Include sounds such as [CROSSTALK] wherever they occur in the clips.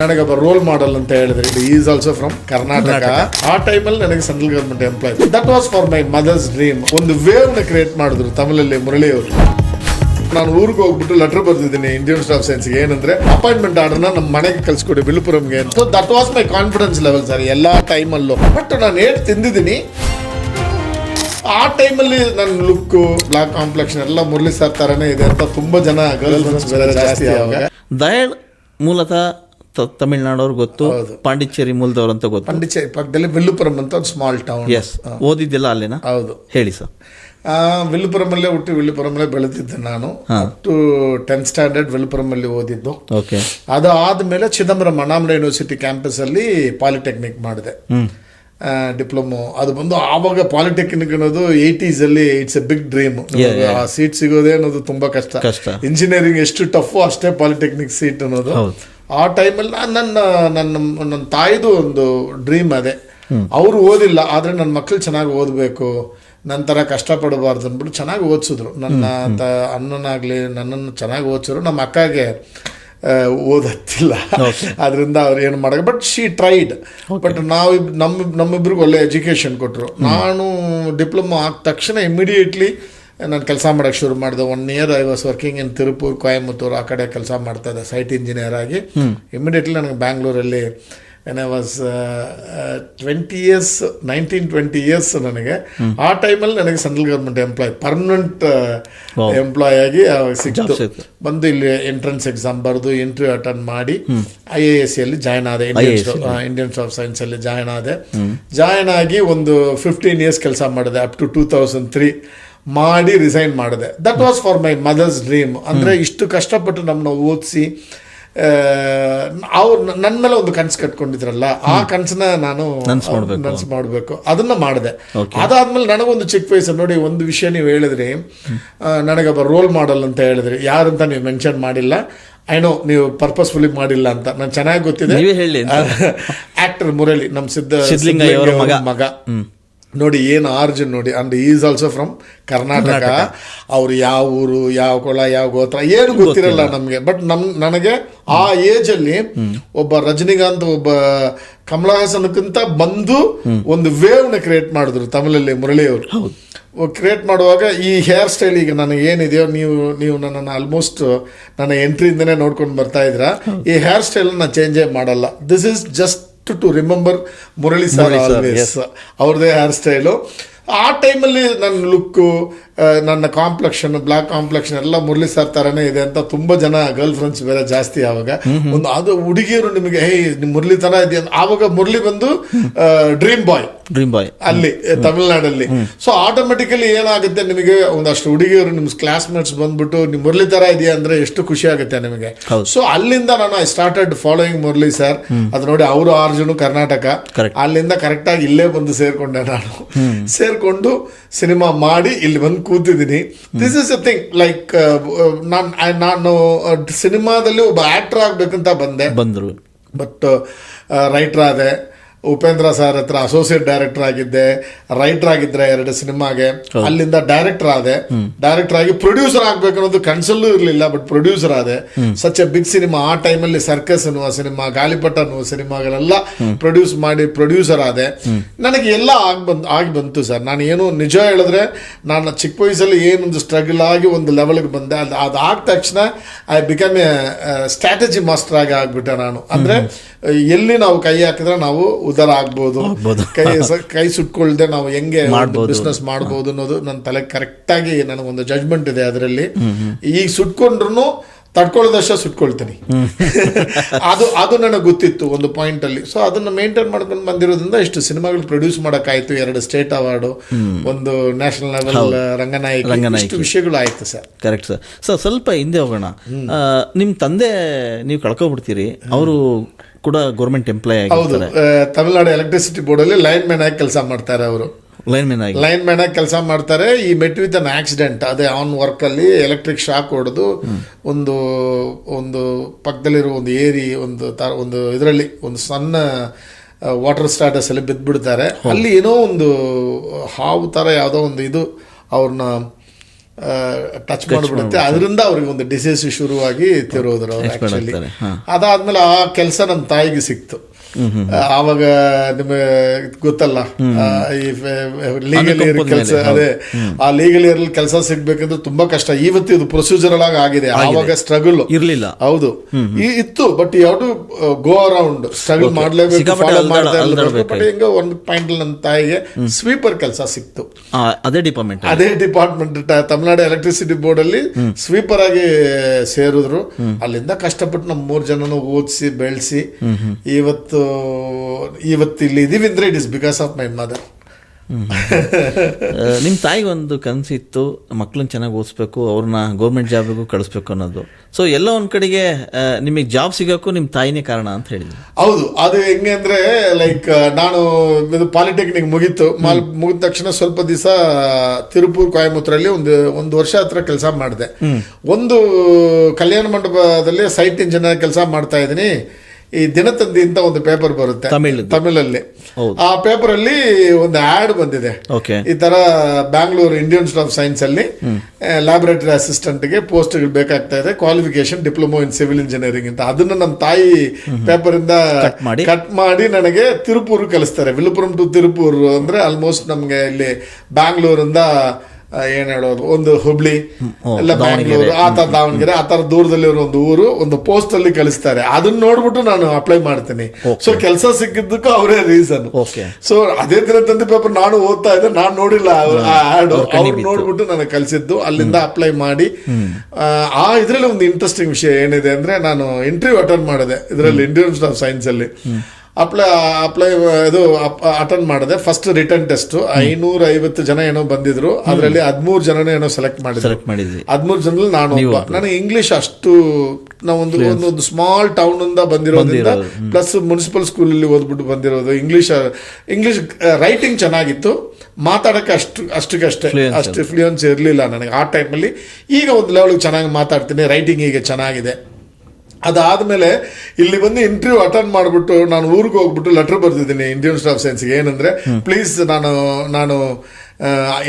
ನನಗೆ ಒಬ್ಬ role model ಅಂತ ಹೇಳಿದ್ರೆ ಈಸ್ ಆಲ್ಸೋ ಫ್ರಮ್ ಕರ್ನಾಟಕ ಆ ಟೈಮಲ್ಲಿ ನನಗೆ central government employ that was for my mother's dream ಒಂದು ವೇವ್ನ ಕ್ರಿಯೇಟ್ ಮಾಡಿದ್ರು ತಮಿಳಲ್ಲಿ ಮುರಳಿ ಅವರು ನಾನು ಊರಿಗೆ ಹೋಗ್ಬಿಟ್ಟು ಲೆಟರ್ ಬರ್ದಿದ್ದೀನಿ ಇಂಡಿಯನ್ ಸ್ಟಾಫ್ ಸೈನ್ಸ್ಗೆ ಏನಂದ್ರೆ ಅಪಾಯಿಂಟ್ಮೆಂಟ್ ಆರ್ಡರ್ನ ನಮ್ಮ ಮನೆಗೆ ಕಳ್ಸಿಕೊಡಿ ವಿಲುಪುರಂಗೆ ಅಂತ. That was my confidence level sir ಎಲ್ಲಾ ಟೈಮಲ್ಲೂ ಬಟ್ ನಾನು ಏಟ್ ತಿಂದಿದ್ದೀನಿ. ಆ ಟೈಮಲ್ಲಿ ನನ್ನ ಲುಕ್ ಬ್ಲಾಕ್ ಕಾಂಪ್ಲೆಕ್ಷನ್ ಎಲ್ಲ ಮುರಳಿ ಸರ್ ಥರನೇ ಇದೆ ಅಂತ ತುಂಬಾ ಜನ ಗರ್ಲ್ ಫ್ರೆಂಡ್ಸ್ ಬೇರೆ ಜಾಸ್ತಿ ಆವಾಗ ದಯಾಳ್ ಮೂಲತಃ ತಮಿಳ್ನಾಡವ್ರು ಗೊತ್ತು. ಪಾಂಡಿಚೇರಿ ಮೂಲದವ್ರು ಅಂತ ಗೊತ್ತು. ಪಾಂಡಿಚೇರಿ ಪಕ್ಕದಲ್ಲಿ ವಿಲ್ಲುಪುರಂ ಅಂತ ಒಂದು ಸ್ಮಾಲ್ ಟೌನ್ ಎಸ್ ಓದಿದ್ದಿಲ್ಲ ಅಲ್ಲಿನ? ಹೌದು. ಹೇಳಿ ಸರ್. ವಿಲ್ಲುಪುರಮಲ್ಲೇ ಹುಟ್ಟಿ ವಿಲ್ಲುಪುರಮಲ್ಲೇ ಬೆಳೆದಿದ್ದೆ ನಾನು. ಟು ಟೆಂತ್ ಸ್ಟ್ಯಾಂಡರ್ಡ್ ವಿಲ್ಲುಪುರಮಲ್ಲಿ ಓದಿದ್ದು. ಓಕೆ ಅದು ಆದಮೇಲೆ ಚಿದಂಬರಂ ಅಣ್ಣಾಮಲೈ ಯೂನಿವರ್ಸಿಟಿ ಕ್ಯಾಂಪಸ್ಸಲ್ಲಿ ಪಾಲಿಟೆಕ್ನಿಕ್ ಮಾಡಿದೆ. ಡಿಪ್ಲೊಮೊ ಅದು ಬಂದು ಆವಾಗ ಪಾಲಿಟೆಕ್ನಿಕ್ ಅನ್ನೋದು ಏಯ್ಟೀಸಲ್ಲಿ ಇಟ್ಸ್ ಎ ಬಿಗ್ ಡ್ರೀಮ್ ಆ ಸೀಟ್ ಸಿಗೋದೇ ಅನ್ನೋದು ತುಂಬಾ ಕಷ್ಟ. ಇಂಜಿನಿಯರಿಂಗ್ ಎಷ್ಟು ಟಫು ಅಷ್ಟೇ ಪಾಲಿಟೆಕ್ನಿಕ್ ಸೀಟ್ ಅನ್ನೋದು. ಆ ಟೈಮಲ್ಲಿ ನನ್ನ ನನ್ನ ನನ್ನ ತಾಯಿದು ಒಂದು ಡ್ರೀಮ್ ಅದೇ. ಅವರು ಓದಿಲ್ಲ ಆದರೆ ನನ್ನ ಮಕ್ಕಳು ಚೆನ್ನಾಗಿ ಓದಬೇಕು ನನ್ನ ಥರ ಕಷ್ಟಪಡಬಾರ್ದು ಅಂದ್ಬಿಟ್ಟು ಚೆನ್ನಾಗಿ ಓದಿಸಿದ್ರು. ನನ್ನ ತ ಅಣ್ಣನಾಗಲಿ ನನ್ನನ್ನು ಚೆನ್ನಾಗಿ ಓದಿಸಿದ್ರು. ನಮ್ಮ ಅಕ್ಕಗೆ ಓದತ್ತಿಲ್ಲ. ಅದರಿಂದ ಅವ್ರು ಏನು ಮಾಡಕ್ಕೆ ಬಟ್ ಶಿ ಟ್ರೈಡ್ ಬಟ್ ನಾವು ನಮ್ಮ ನಮ್ಮಿಬ್ರಿಗೆ ಒಳ್ಳೆ ಎಜುಕೇಷನ್ ಕೊಟ್ಟರು ನಾನು ಡಿಪ್ಲೊಮಾ ಆದ ತಕ್ಷಣ ಇಮಿಡಿಯೇಟ್ಲಿ ನಾನು ಕೆಲಸ ಮಾಡೋಕ್ಕೆ ಶುರು ಮಾಡಿದೆ one year I was working in Tirupur Coimbatore ಆ ಕಡೆ ಕೆಲಸ ಮಾಡ್ತಾ ಇದ್ದೆ ಸೈಟ್ ಇಂಜಿನಿಯರ್ ಆಗಿ. ಇಮಿಡಿಯೇಟ್ಲಿ ನನಗೆ ಬ್ಯಾಂಗ್ಳೂರಲ್ಲಿ I was twenty years nineteen twenty years ನನಗೆ. ಆ ಟೈಮಲ್ಲಿ ನನಗೆ central government employ permanent employ ಆಗಿ ಆವಾಗ ಸಿಕ್ತು. ಬಂದು ಇಲ್ಲಿ ಎಂಟ್ರೆನ್ಸ್ ಎಕ್ಸಾಮ್ ಬರೆದು ಇಂಟರ್ವ್ಯೂ ಅಟೆಂಡ್ ಮಾಡಿ ಐ ಎ ಎಸ್ ಅಲ್ಲಿ ಜಾಯ್ನ್ ಆದೆ. ಇಂಡಿಯನ್ ಇಂಡಿಯನ್ ಆಫ್ ಸೈನ್ಸ್ ಅಲ್ಲಿ ಜಾಯ್ನ್ ಆದೆ. ಜಾಯ್ನ್ ಆಗಿ ಒಂದು ಫಿಫ್ಟೀನ್ ಇಯರ್ಸ್ ಕೆಲಸ ಮಾಡಿದೆ up to two thousand three ಮಾಡಿ ರಿಸೈನ್ ಮಾಡಿದೆ. That was for my mother's dream ಅಂದ್ರೆ ಇಷ್ಟು ಕಷ್ಟಪಟ್ಟು ನಮ್ಮನ್ನ ಓದಿಸಿ ಅವ್ರು ನನ್ನ ಮೇಲೆ ಒಂದು ಕನಸು ಕಟ್ಕೊಂಡಿದ್ರಲ್ಲ ಆ ಕನಸನ್ನ ನಾನು ನನ್ಸು ಮಾಡ್ಬೇಕು. ಅದನ್ನ ಮಾಡಿದೆ. ಅದಾದ್ಮೇಲೆ ನನಗೊಂದು ಚಿಕ್ಕ ವಯಸ್ಸು. ನೋಡಿ ಒಂದು ವಿಷಯ ನೀವು ಹೇಳಿದ್ರಿ. ನನಗೊಬ್ಬ ರೋಲ್ ಮಾಡಲ್ ಅಂತ ಹೇಳಿದ್ರಿ. ಯಾರಂತ ನೀವು ಮೆನ್ಷನ್ ಮಾಡಿಲ್ಲ. ಐ ನೋ ನೀವು ಪರ್ಪಸ್ಫುಲಿ ಮಾಡಿಲ್ಲ ಅಂತ. ನಾನು ಚೆನ್ನಾಗಿ ಗೊತ್ತಿದೆ. ಆಕ್ಟರ್ [LAUGHS] ಮುರಳಿ ನಮ್ಮ ಸಿದ್ಧ ಮಗ. ನೋಡಿ ಏನು ಆರ್ಜಿನ್ ನೋಡಿ and is also from Karnataka. ಅವ್ರು ಯಾವ ಊರು ಯಾವ ಕೊಳ ಯಾವ ಗೋತ್ರ ಏನು ಗೊತ್ತಿರಲ್ಲ ನಮಗೆ. ಬಟ್ ನಮ್ ನನಗೆ ಆ ಏಜಲ್ಲಿ ಅಲ್ಲಿ ಒಬ್ಬ ರಜನಿಕಾಂತ್ ಒಬ್ಬ ಕಮಲ ಹಾಸನಕ್ಕಿಂತ ಬಂದು ಒಂದು ವೇವ್ನ ಕ್ರಿಯೇಟ್ ಮಾಡಿದ್ರು ತಮಿಳಲ್ಲಿ ಮುರಳಿಯವರು. ಕ್ರಿಯೇಟ್ ಮಾಡುವಾಗ ಈ ಹೇರ್ ಸ್ಟೈಲ್ ಈಗ ನನಗೆ ಏನಿದೆಯೋ ನೀವು ನೀವು ನನ್ನನ್ನು ಆಲ್ಮೋಸ್ಟ್ ನನ್ನ ಎಂಟ್ರಿಯಿಂದನೇ ನೋಡ್ಕೊಂಡು ಬರ್ತಾ ಇದ್ರ ಈ ಹೇರ್ ಸ್ಟೈಲ್ ನಾನು ಚೇಂಜೇ ಮಾಡಲ್ಲ. This is just to remember Murali sir ಅವ್ರದೇ ಹೇರ್ ಸ್ಟೈಲು ಆ ಟೈಮಲ್ಲಿ ನನ್ನ ಲುಕ್ಕು ನನ್ನ ಕಾಂಪ್ಲೆಕ್ಷನ್ ಬ್ಲಾಕ್ ಕಾಂಪ್ಲೆಕ್ಷನ್ ಎಲ್ಲ ಮುರಳಿ ಸರ್ ತರನೇ ಇದೆ ಅಂತ ತುಂಬಾ ಜನ ಗರ್ಲ್ ಫ್ರೆಂಡ್ಸ್ ಬೇರೆ ಜಾಸ್ತಿ ಆವಾಗ. ಒಂದು ಅದು ಹುಡುಗಿಯರು ನಿಮಗೆ ಹೇ ನಿಮ್ ಮುರಳಿ ತರ ಇದೆಯಾ? ಅಂತ ಆವಾಗ ಮುರಳಿ ಬಂದು ಡ್ರೀಮ್ ಬಾಯ್ ಡ್ರೀಮ್ ಬಾಯ್ ಅಲ್ಲಿ ತಮಿಳ್ನಾಡಲ್ಲಿ. ಸೊ ಆಟೋಮೆಟಿಕಲಿ ಏನಾಗುತ್ತೆ ನಿಮಗೆ ಒಂದಷ್ಟು ಹುಡುಗಿಯರು ನಿಮ್ಮ ಕ್ಲಾಸ್ಮೇಟ್ಸ್ ಬಂದ್ಬಿಟ್ಟು ನಿಮ್ ಮುರಳಿ ತರ ಇದೆಯಾ? ಅಂದ್ರೆ ಎಷ್ಟು ಖುಷಿ ಆಗುತ್ತೆ ನಿಮಗೆ. ಸೊ ಅಲ್ಲಿಂದ ನಾನು I started following Murali sir ಅದು ನೋಡಿ ಅವರು ಆರ್ಜುನು ಕರ್ನಾಟಕ. ಅಲ್ಲಿಂದ ಕರೆಕ್ಟ್ ಆಗಿ ಇಲ್ಲೇ ಬಂದು ಸೇರ್ಕೊಂಡೆ ನಾನು. ಸೇರ್ಕೊಂಡು ಸಿನಿಮಾ ಮಾಡಿ ಇಲ್ಲಿ ಬಂದು ಕೂತಿದ್ದೀನಿ. This is a thing like ನಾನು ನಾನು ಸಿನಿಮಾದಲ್ಲಿ ಒಬ್ಬ ಆಕ್ಟರ್ ಆಗ್ಬೇಕಂತ ಬಂದೆ. ಬಂದರು. ಬಟ್ ರೈಟರ್ ಆದೆ. ಉಪೇಂದ್ರ ಸರ್ ಹತ್ರ ಅಸೋಸಿಯೇಟ್ ಡೈರೆಕ್ಟರ್ ಆಗಿದ್ದೆ ರೈಟರ್ ಆಗಿದ್ರೆ ಎರಡು ಸಿನಿಮಾಗೆ. ಅಲ್ಲಿಂದ ಡೈರೆಕ್ಟರ್ ಆದೆ. ಡೈರೆಕ್ಟರ್ ಆಗಿ ಪ್ರೊಡ್ಯೂಸರ್ ಆಗ್ಬೇಕು ಅನ್ನೋದು ಕನ್ಸಲ್ಲೂ ಇರಲಿಲ್ಲ ಬಟ್ ಪ್ರೊಡ್ಯೂಸರ್ ಆದೆ. ಸಚ್ ಎ ಬಿಗ್ ಸಿನಿಮಾ ಆ ಟೈಮಲ್ಲಿ ಸರ್ಕಸ್ ಅನ್ನುವ ಸಿನಿಮಾ ಗಾಳಿಪಟ ಅನ್ನುವ ಸಿನಿಮಾಗಳೆಲ್ಲ ಪ್ರೊಡ್ಯೂಸ್ ಮಾಡಿ ಪ್ರೊಡ್ಯೂಸರ್ ಆದೆ. ನನಗೆ ಎಲ್ಲ ಆಗಿ ಬಂದು ಆಗಿ ಬಂತು ಸರ್. ನಾನು ಏನು ನಿಜ ಹೇಳಿದ್ರೆ ನಾನು ಚಿಕ್ಕ ವಯಸ್ಸಲ್ಲಿ ಏನೊಂದು ಸ್ಟ್ರಗಲ್ ಆಗಿ ಒಂದು ಲೆವೆಲ್ಗೆ ಬಂದೆ. ಅದು ಅದಾದ ತಕ್ಷಣ I become a strategy master ಆಗಿ ಆಗ್ಬಿಟ್ಟೆ ನಾನು. ಅಂದ್ರೆ ಎಲ್ಲಿ ನಾವು ಕೈ ಹಾಕಿದ್ರೆ ನಾವು ಉದಾರ ಆಗ್ಬೋದು. ಕೈ ಕೈ ಸುಟ್ಕೊಳ್ದೆ ನಾವು ಹೆಂಗೆ. ಬಿಸ್ನೆಸ್ ಮಾಡ್ಬೋದು ಅನ್ನೋದು ನನ್ನ ತಲೆ ಕರೆಕ್ಟಾಗಿ ನನಗೊಂದು ಜಜ್ಮೆಂಟ್ ಇದೆ ಅದರಲ್ಲಿ ಈಗ ಸುಟ್ಕೊಂಡ್ರು ತಡ್ಕೊಳ್ಳೋದಷ್ಟ ಸುಟ್ಕೊಳ್ತೀನಿ. ಅದು ಅದು ನನಗೆ ಗೊತ್ತಿತ್ತು ಒಂದು ಪಾಯಿಂಟ್ ಅಲ್ಲಿ. ಸೊ ಅದನ್ನ ಮೇಂಟೈನ್ ಮಾಡ್ಕೊಂಡು ಬಂದಿರೋದ್ರಿಂದ ಇಷ್ಟು ಸಿನಿಮಾಗಳು ಪ್ರೊಡ್ಯೂಸ್ ಮಾಡೋಕ್ಕಾಯ್ತು. ಎರಡು ಸ್ಟೇಟ್ ಅವಾರ್ಡು ಒಂದು ನ್ಯಾಷನಲ್ ಲೆವೆಲ್ ರಂಗನಾಯಕ ರಂಗನಾಯಕಿ. ಇಷ್ಟು ವಿಷಯಗಳು ಆಯ್ತು ಸರ್. ಕರೆಕ್ಟ್ ಸರ್ ಸರ್ ಸ್ವಲ್ಪ ಹಿಂದೆ ಹೋಗೋಣ. ನಿಮ್ಮ ತಂದೆ ನೀವು ಕಳ್ಕೊಬಿಡ್ತೀರಿ. ಅವರು ಕೂಡ ಗೌರ್ಮೆಂಟ್ ಎಂಪ್ಲಾಯ್ ಹೌದು. ತಮಿಳ್ನಾಡು ಎಲೆಕ್ಟ್ರಿಸಿಟಿ ಬೋರ್ಡಲ್ಲಿ ಲೈನ್ ಮ್ಯಾನ್ ಆಗಿ ಕೆಲಸ ಮಾಡ್ತಾರೆ ಅವರು. ಲೈನ್ ಮ್ಯಾನ್ ಆಗಿ. ಲೈನ್ ಮ್ಯಾನ್ ಆಗಿ ಕೆಲಸ ಮಾಡ್ತಾರೆ. He met with an accident ಅದೇ ಆನ್ ವರ್ಕ್ ಅಲ್ಲಿ ಎಲೆಕ್ಟ್ರಿಕ್ ಶಾಕ್ ಹೊಡೆದು ಒಂದು ಒಂದು ಪಕ್ಕದಲ್ಲಿರೋ ಒಂದು ಏರಿ ಒಂದು ತರ ಒಂದು ಇದರಲ್ಲಿ ಒಂದು ಸಣ್ಣ ವಾಟರ್ ಸ್ಟಾಟಸ್ ಅಲ್ಲಿ ಬಿದ್ದ್ಬಿಡ್ತಾರೆ ಅಲ್ಲಿ ಏನೋ ಒಂದು ಹಾವು ತರ ಯಾವುದೋ ಒಂದು ಇದು ಅವ್ರನ್ನ ಟಚ್ ಮಾಡಿಬಿಡುತ್ತೆ. ಅದರಿಂದ ಅವ್ರಿಗೆ ಒಂದು ಡಿಸೀಸ್ ಶುರುವಾಗಿ ತಿರೋದ್ರು ಅವ್ರು ಆಕ್ಚುಲಿ ಅದಾದ್ಮೇಲೆ ಆ ಕೆಲಸ ನಮ್ಮ ತಾಯಿಗೆ ಸಿಕ್ತು. ಆವಾಗ ನಿಮಗೆ ಗೊತ್ತಲ್ಲ. ಈ ಲೀಗಲ್ ಕೆಲಸ ಅದೇ. ಆ ಲೀಗಲ್ ಇಯರ್ ಕೆಲಸ ಸಿಗ್ಬೇಕಂದ್ರೆ ತುಂಬಾ ಕಷ್ಟ. ಇವತ್ತು ಇದು ಪ್ರೊಸೀಜರಲ್ ಆಗಿ ಆಗಿದೆ. ಆವಾಗ ಸ್ಟ್ರಗಲ್ ಇರ್ಲಿಲ್ಲ. ಹೌದು. ಇತ್ತು ಬಟ್ ಯಾವ ಟು ಗೋ ಅರೌಂಡ್ ಸ್ಟ್ರಗಲ್ ಮಾಡ್ಲೇಬೇಕು. ಬಟ್ ಹಿಂಗ ಒಂದು ಪಾಯಿಂಟ್ ನನ್ನ ತಾಯಿಗೆ ಸ್ವೀಪರ್ ಕೆಲಸ ಸಿಕ್ತು. ಅದೇ ಡಿಪಾರ್ಟ್ಮೆಂಟ್ ಅದೇ ಡಿಪಾರ್ಟ್ಮೆಂಟ್ ತಮಿಳ್ನಾಡು ಎಲೆಕ್ಟ್ರಿಸಿಟಿ ಬೋರ್ಡ್ ಅಲ್ಲಿ ಸ್ವೀಪರ್ ಆಗಿ ಸೇರಿದ್ರು. ಅಲ್ಲಿಂದ ಕಷ್ಟಪಟ್ಟು ನಮ್ಮ ಮೂರ್ ಜನನು ಓದಿಸಿ ಬೆಳೆಸಿ ಇವತ್ತು ಇವತ್ತು ಇಲ್ಲಿ ಇದೀವಿ ಅಂದ್ರೆ it is because of my mother ನಿಮ್ಮ ತಾಯಿಗೆ ಒಂದು ಕನಸಿತ್ತು ಮಕ್ಳನ್ನ ಚೆನ್ನಾಗಿ ಓದಿಸ್ಬೇಕು ಅವ್ರನ್ನ ಗೌರ್ಮೆಂಟ್ ಜಾಬಿಗೂ ಕಳಿಸ್ಬೇಕು ಅನ್ನೋದು. ಸೊ ಎಲ್ಲ ಒಂದು ಕಡೆಗೆ ನಿಮಗೆ ಜಾಬ್ ಸಿಗೋಕ್ಕೂ ನಿಮ್ಮ ತಾಯಿನೇ ಕಾರಣ ಅಂತ ಹೇಳಿದ್ರು. ಹೌದು ಅದು ಹೆಂಗೆ ಅಂದರೆ ಲೈಕ್ ನಾನು ಇದು ಪಾಲಿಟೆಕ್ನಿಕ್ ಮುಗೀತು. ಮಾಲ್ ಮುಗಿದ ತಕ್ಷಣ ಸ್ವಲ್ಪ ದಿವಸ ತಿರುಪೂರ್ ಕೊಯಮತ್ತೂರಲ್ಲಿ ಒಂದು ಒಂದು ವರ್ಷ ಹತ್ರ ಕೆಲಸ ಮಾಡಿದೆ. ಒಂದು ಕಲ್ಯಾಣ ಮಂಟಪದಲ್ಲಿ ಸೈಟ್ ಇಂಜಿನಿಯರ್ ಕೆಲಸ ಮಾಡ್ತಾ ಇದ್ದೀನಿ. ಈ ದಿನತಂದಿ ಅಂತ ಒಂದು ಪೇಪರ್ ಬರುತ್ತೆ. ತಮಿಳಲ್ಲಿ. ಆ ಪೇಪರ್ ಅಲ್ಲಿ ಒಂದು ಆಡ್ ಬಂದಿದೆ. ಈ ತರ ಬ್ಯಾಂಗ್ಳೂರ್ ಇಂಡಿಯನ್ ಆಫ್ ಸೈನ್ಸ್ ಅಲ್ಲಿ ಲ್ಯಾಬೊರೇಟರಿ ಅಸಿಸ್ಟೆಂಟ್ಗೆ ಪೋಸ್ಟ್ಗಳು ಬೇಕಾಗ್ತಾ ಇದೆ. Qualification diploma in civil engineering ಅಂತ. ಅದನ್ನ ನಮ್ಮ ತಾಯಿ ಪೇಪರ್ ಇಂದ ಕಟ್ ಮಾಡಿ. ನನಗೆ ತಿರುಪೂರ್ ಕಲಿಸ್ತಾರೆ ವಿಲುಪುರಂ ಟು ತಿರುಪೂರ್ ಅಂದ್ರೆ ಆಲ್ಮೋಸ್ಟ್ ನಮ್ಗೆ ಇಲ್ಲಿ ಬ್ಯಾಂಗ್ಳೂರಿಂದ ಏನ್ ಹೇಳೋದು? ಒಂದು ಹುಬ್ಳಿ ಎಲ್ಲ ಬ್ಯಾಂಗ್ಳೂರು ಆ ತರ ದಾವಣಗೆರೆ ಆ ತರ ದೂರದಲ್ಲಿ ಒಂದು ಊರು ಒಂದು ಪೋಸ್ಟ್ ಅಲ್ಲಿ ಕಳಿಸ್ತಾರೆ. ಅದನ್ನ ನೋಡ್ಬಿಟ್ಟು ನಾನು ಅಪ್ಲೈ ಮಾಡ್ತೀನಿ. ಸೊ ಕೆಲಸ ಸಿಕ್ಕಿದ್ದಕ್ಕೂ ಅವರೇ ರೀಸನ್ ಸೊ ಅದೇ ದಿನ ತಂದೆ ಪೇಪರ್ ನಾನು ಓದ್ತಾ ಇದ್ದೆ ನಾನು ನೋಡಿಲ್ಲ ಆಡು ಅವ್ರು ನೋಡ್ಬಿಟ್ಟು ನನಗೆ ಕಲಿಸಿದ್ದು ಅಲ್ಲಿಂದ ಅಪ್ಲೈ ಮಾಡಿ. ಆ, ಇದರಲ್ಲಿ ಒಂದು ಇಂಟ್ರೆಸ್ಟಿಂಗ್ ವಿಷಯ ಏನಿದೆ ಅಂದ್ರೆ ನಾನು ಇಂಟರ್ವ್ಯೂ ಅಟೆಂಡ್ ಮಾಡಿದೆ. ಇದರಲ್ಲಿ ಇಂಡಿಯನ್ ಆಫ್ ಸೈನ್ಸ್ ಅಲ್ಲಿ. ಅಪ್ಲೈ ಅಪ್ಲೈ ಇದು ಅಟೆಂಡ್ ಮಾಡಿದೆ. ಫಸ್ಟ್ ರಿಟರ್ನ್ ಟೆಸ್ಟ್ ಐನೂರ ಐವತ್ತು ಜನ ಏನೋ ಬಂದಿದ್ರು. ಅದರಲ್ಲಿ ಹದಿಮೂರು ಜನನೇ ಏನೋ ಸೆಲೆಕ್ಟ್ ಮಾಡಿದ್ರು. ಸೆಲೆಕ್ಟ್ ಮಾಡಿದ್ವಿ. ಹದಿಮೂರು ಜನರಲ್ಲಿ ನಾನು ಒಬ್ಬ. ನನಗೆ ಇಂಗ್ಲಿಷ್ ಅಷ್ಟು ನಾವೊಂದು ಒಂದು ಒಂದು ಸ್ಮಾಲ್ ಟೌನ್ ಇಂದ ಬಂದಿರೋದ್ರಿಂದ ಪ್ಲಸ್ ಮುನ್ಸಿಪಲ್ ಸ್ಕೂಲ್ ಅಲ್ಲಿ ಓದ್ಬಿಟ್ಟು ಬಂದಿರೋದು. ಇಂಗ್ಲಿಷ್ ಇಂಗ್ಲಿಷ್ ರೈಟಿಂಗ್ ಚೆನ್ನಾಗಿತ್ತು. ಮಾತಾಡಕ್ಕೆ ಅಷ್ಟು ಅಷ್ಟಕ್ಕಷ್ಟೇ ಅಷ್ಟು. ಫ್ಲೂಯನ್ಸ್ ಇರಲಿಲ್ಲ ನನಗೆ. ಆ ಟೈಮಲ್ಲಿ ಈಗ ಒಂದು ಲೆವೆಲ್ಗೆ ಚೆನ್ನಾಗಿ ಮಾತಾಡ್ತೀನಿ. ರೈಟಿಂಗ್ ಈಗ ಚೆನ್ನಾಗಿದೆ. ಅದಾದ್ಮೇಲೆ ಇಲ್ಲಿ ಬಂದು ಇಂಟರ್ವ್ಯೂ ಅಟೆಂಡ್ ಮಾಡಿಬಿಟ್ಟು ನಾನು ಊರಿಗೆ ಹೋಗ್ಬಿಟ್ಟು ಲೆಟರ್ ಬರೆದಿದ್ದೀನಿ ಇಂಡಿಯನ್ ಸ್ಟಾಫ್ ಸೈನ್ಸ್ಗೆ ಏನಂದ್ರೆ ಪ್ಲೀಸ್ ನಾನು ನಾನು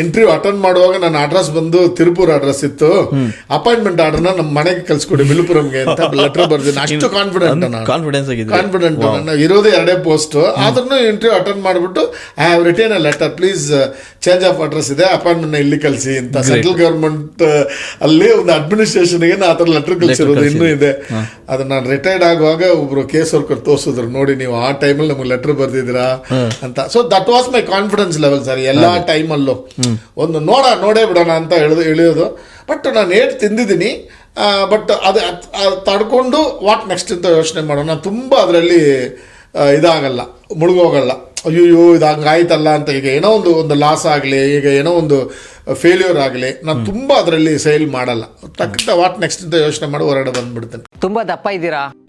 ಇಂಟರ್ವ್ಯೂ ಅಟೆಂಡ್ ಮಾಡುವಾಗ ನನ್ನ ಅಡ್ರೆಸ್ ಬಂದು ತಿರುಪುರ ಅಡ್ರೆಸ್ ಇತ್ತು. ಅಪಾಯಿಂಟ್ಮೆಂಟ್ ಆರ್ಡರ್ನ ನಮ್ಮ ಮನೆಗೆ ಕಲ್ಸ್ಕೊಡಿ ವಿಲುಪುರಂಗೆ ಅಂತ ಲೆಟರ್ ಬರ್ದಿನಿ ಅಷ್ಟು ಕಾನ್ಫಿಡೆಂಟ್ ನಾನು. ಕಾನ್ಫಿಡೆನ್ಸ್ ಕಾನ್ಫಿಡೆಂಟ್ ಇರೋದೇ ಎರಡೇ ಪೋಸ್ಟ್ ಆದ್ರೂ ಇಂಟರ್ವ್ಯೂ ಅಟೆಂಡ್ ಮಾಡಿಬಿಟ್ಟು I have written a letter please change of address ಇದೆ. ಅಪಾಯಿಂಟ್ಮೆಂಟ್ ಇಲ್ಲಿ ಕಳಿಸಿ ಅಂತ. ಸೆಂಟ್ರಲ್ ಗವರ್ಮೆಂಟ್ ಅಲ್ಲಿ ಒಂದು ಅಡ್ಮಿನಿಸ್ಟ್ರೇಷನ್ಗೆ ಆ ಥರ ಲೆಟರ್ ಕಳಿಸಿರೋದು ಇನ್ನೂ ಇದೆ. ಅದು ನಾನು ರಿಟೈರ್ಡ್ ಆಗುವಾಗ ಒಬ್ರು ಕೇಸ್ ವರ್ಕರ್ ತೋರಿಸಿದ್ರು ನೋಡಿ ನೀವು ಆ ಟೈಮಲ್ಲಿ ನಮ್ಗೆ ಲೆಟರ್ ಬರ್ದಿದ್ದೀರಾ? ಅಂತ. So that was my confidence level sir ಎಲ್ಲಾ ಟೈಮಲ್ಲೂ ಒಂದು ನೋಡ ನೋಡೇ ಬಿಡೋಣ ಅಂತ ಹೇಳಿದು ಇಳಿಯೋದು. ಬಟ್ ನಾನು ಏಟ್ ತಿಂದಿದ್ದೀನಿ. ಬಟ್ ಅದು ಅದು ಅದ್ ತಡ್ಕೊಂಡು ವಾಟ್ ನೆಕ್ಸ್ಟ್ ಅಂತ ಯೋಚನೆ ಮಾಡೋಣ. ತುಂಬ ಅದರಲ್ಲಿ ಇದಾಗಲ್ಲ ಮುಳುಗೋಗಲ್ಲ. ಅಯ್ಯೋ ಇದು ಹಂಗಾಯ್ತಲ್ಲ ಅಂತ ಈಗ ಏನೋ ಒಂದು ಒಂದು ಲಾಸ್ ಆಗಲಿ ಈಗ ಏನೋ ಒಂದು ಫೇಲ್ಯೂರ್ ಆಗಲಿ ನಾನು ತುಂಬ ಅದರಲ್ಲಿ ಸೇಲ್ ಮಾಡಲ್ಲ. ತಕ್ಕ ವಾಟ್ ನೆಕ್ಸ್ಟ್ ಅಂತ ಯೋಚನೆ ಮಾಡಿ ಹೊರಗಡೆ ಬಂದ್ಬಿಡ್ತೇನೆ. ತುಂಬ ದಪ್ಪ ಇದ್ದೀರಾ?